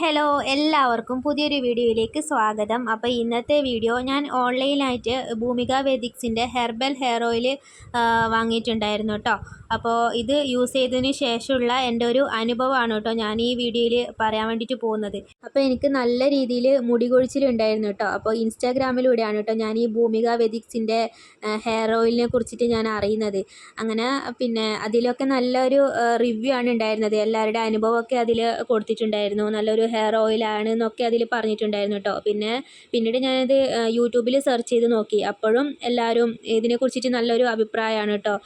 Hello എല്ലാവർക്കും പുതിയൊരു വീഡിയോയിലേക്ക് സ്വാഗതം. അപ്പോൾ ഇന്നത്തെ വീഡിയോ ഞാൻ ഓൺലൈനായിട്ട് ഭൂമിക വെദിക്സിന്റെ ഹെർബൽ ഹെയർ ഓയിൽ വാങ്ങിയിട്ടുണ്ടായിരുന്നു കേട്ടോ അപ്പോൾ ഇത് യൂസ് ചെയ്തതിന് ശേഷമുള്ള എന്റെ ഒരു അനുഭവമാണ് കേട്ടോ ഞാൻ ഈ വീഡിയോയിൽ പറയാൻ വേണ്ടിയിട്ട് പോകുന്നത്. അപ്പോൾ എനിക്ക് നല്ല രീതിയിൽ മുടി കൊഴിച്ചിലുണ്ടായിരുന്നു കേട്ടോ അപ്പോൾ ഇൻസ്റ്റാഗ്രാമിലൂടെയാണ് കേട്ടോ ഞാൻ ഈ ഭൂമിക വെദിക്സിന്റെ ഹെയർ ഓയിലിനെ കുറിച്ചിട്ട് ഞാൻ അറിയുന്നത്. അങ്ങനെ പിന്നെ അതിലൊക്കെ നല്ലൊരു റിവ്യൂ ആണ് ഉണ്ടായിരുന്നത്. എല്ലാവരുടെ അനുഭവമൊക്കെ അതിൽ കൊടുത്തിട്ടുണ്ടായിരുന്നു. നല്ലൊരു ഹെയർ ഓയിലാണ് എന്നൊക്കെ അതിൽ പറഞ്ഞിട്ടുണ്ടായിരുന്നു കേട്ടോ. പിന്നെ പിന്നീട് ഞാനത് യൂട്യൂബിൽ സെർച്ച് ചെയ്ത് നോക്കി. അപ്പോഴും എല്ലാവരും ഇതിനെ കുറിച്ചിട്ട് നല്ലൊരു അഭിപ്രായമാണ് കേട്ടോ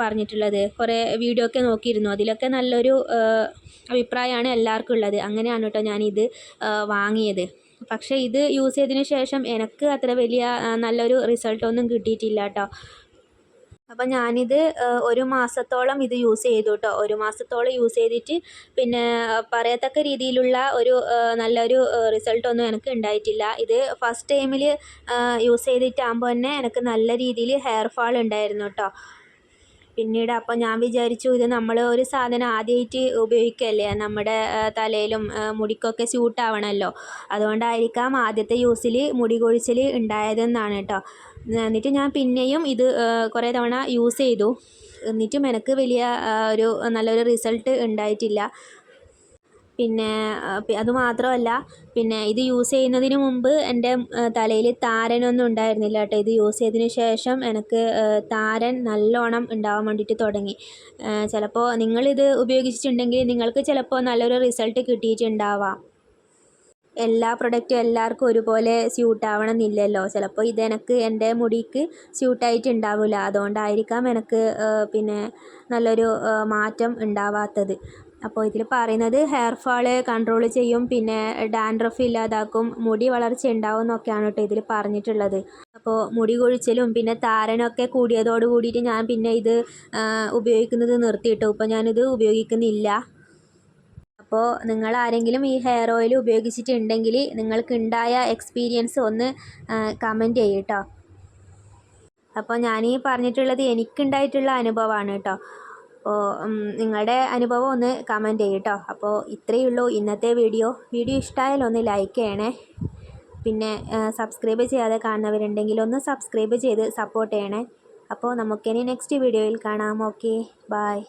പറഞ്ഞിട്ടുള്ളത്. കുറേ വീഡിയോ ഒക്കെ നോക്കിയിരുന്നു. അതിലൊക്കെ നല്ലൊരു അഭിപ്രായമാണ് എല്ലാവർക്കും ഉള്ളത്. അങ്ങനെയാണ് കേട്ടോ ഞാനിത് വാങ്ങിയത്. പക്ഷേ ഇത് യൂസ് ചെയ്തതിന് ശേഷം എനിക്ക് അത്ര വലിയ നല്ലൊരു റിസൾട്ടൊന്നും കിട്ടിയിട്ടില്ല കേട്ടോ. അപ്പം ഞാനിത് ഒരു മാസത്തോളം ഇത് യൂസ് ചെയ്തു കേട്ടോ ഒരു മാസത്തോളം യൂസ് ചെയ്തിട്ട് പിന്നെ പറയത്തക്ക രീതിയിലുള്ള ഒരു നല്ലൊരു റിസൾട്ടൊന്നും എനിക്ക് ഉണ്ടായിട്ടില്ല ഇത് ഫസ്റ്റ് ടൈമിൽ യൂസ് ചെയ്തിട്ടാകുമ്പോൾ തന്നെ എനിക്ക് നല്ല രീതിയിൽ ഹെയർ ഫാൾ ഉണ്ടായിരുന്നു കേട്ടോ പിന്നീട് അപ്പോൾ ഞാൻ വിചാരിച്ചു ഇത് നമ്മൾ ഒരു സാധനം ആദ്യമായിട്ട് ഉപയോഗിക്കല്ലേ? നമ്മുടെ തലയിലും മുടിക്കൊക്കെ സ്യൂട്ട് ആവണമല്ലോ അതുകൊണ്ടായിരിക്കാം ആദ്യത്തെ യൂസിൽ മുടി കൊഴിച്ചിൽ ഉണ്ടായതെന്നാണ് കേട്ടോ എന്നിട്ട് ഞാൻ പിന്നെയും ഇത് കുറേ തവണ യൂസ് ചെയ്തു. എന്നിട്ടും എനിക്ക് വലിയ ഒരു നല്ലൊരു റിസൾട്ട് ഉണ്ടായിട്ടില്ല. പിന്നെ അതുമാത്രമല്ല പിന്നെ ഇത് യൂസ് ചെയ്യുന്നതിന് മുമ്പ് എന്റെ തലയിൽ താരനൊന്നും ഉണ്ടായിരുന്നില്ല കേട്ടോ. ഇത് യൂസ് ചെയ്തതിന് ശേഷം എനിക്ക് താരൻ നല്ലോണം ഉണ്ടാവാൻ വേണ്ടിയിട്ട് തുടങ്ങി. ചിലപ്പോൾ നിങ്ങളിത് ഉപയോഗിച്ചിട്ടുണ്ടെങ്കിൽ നിങ്ങൾക്ക് ചിലപ്പോൾ നല്ലൊരു റിസൾട്ട് കിട്ടിയിട്ടുണ്ടാവാം. എല്ലാ പ്രൊഡക്റ്റും എല്ലാവർക്കും ഒരുപോലെ സ്യൂട്ട് ആവണമെന്നില്ലല്ലോ. ചിലപ്പോൾ ഇത് എനിക്ക് എന്റെ മുടിക്ക് സ്യൂട്ടായിട്ട് ഉണ്ടാവില്ല അതുകൊണ്ടായിരിക്കാം എനിക്ക് പിന്നെ നല്ലൊരു മാറ്റം ഉണ്ടാവാത്തത്. അപ്പോൾ ഇതിൽ പറയുന്നത് ഹെയർ ഫാൾ കൺട്രോൾ ചെയ്യും പിന്നെ ഡാൻഡ്രഫ് ഇല്ലാതാക്കും മുടി വളർച്ച ഉണ്ടാവും എന്നൊക്കെയാണ് കേട്ടോ ഇതിൽ പറഞ്ഞിട്ടുള്ളത്. അപ്പോൾ മുടി കൊഴിച്ചിലും പിന്നെ താരനൊക്കെ കൂടിയതോട് കൂടിയിട്ട് ഞാൻ പിന്നെ ഇത് ഉപയോഗിക്കുന്നത് നിർത്തിയിട്ടു? ഇപ്പോൾ ഞാനിത് ഉപയോഗിക്കുന്നില്ല. അപ്പോൾ നിങ്ങൾ ആരെങ്കിലും ഈ ഹെയർ ഓയിൽ ഉപയോഗിച്ചിട്ടുണ്ടെങ്കിൽ നിങ്ങൾക്കുണ്ടായ എക്സ്പീരിയൻസ് ഒന്ന് കമന്റ് ചെയ്യട്ടോ അപ്പോൾ ഞാൻ ഈ പറഞ്ഞിട്ടുള്ളത് എനിക്കുണ്ടായിട്ടുള്ള അനുഭവമാണ് കേട്ടോ അപ്പോൾ നിങ്ങളുടെ അനുഭവം ഒന്ന് കമന്റ് ചെയ്യട്ടോ അപ്പോൾ ഇത്രയേ ഉള്ളൂ. ഇന്നത്തെ വീഡിയോ വീഡിയോ ഇഷ്ടമായാൽ ഒന്ന് ലൈക്ക് ചെയ്യണേ. പിന്നെ സബ്സ്ക്രൈബ് ചെയ്യാതെ കാണുന്നവരുണ്ടെങ്കിൽ ഒന്ന് സബ്സ്ക്രൈബ് ചെയ്ത് സപ്പോർട്ട് ചെയ്യണേ. അപ്പോൾ നമുക്കിനി നെക്സ്റ്റ് വീഡിയോയിൽ കാണാം. Okay bye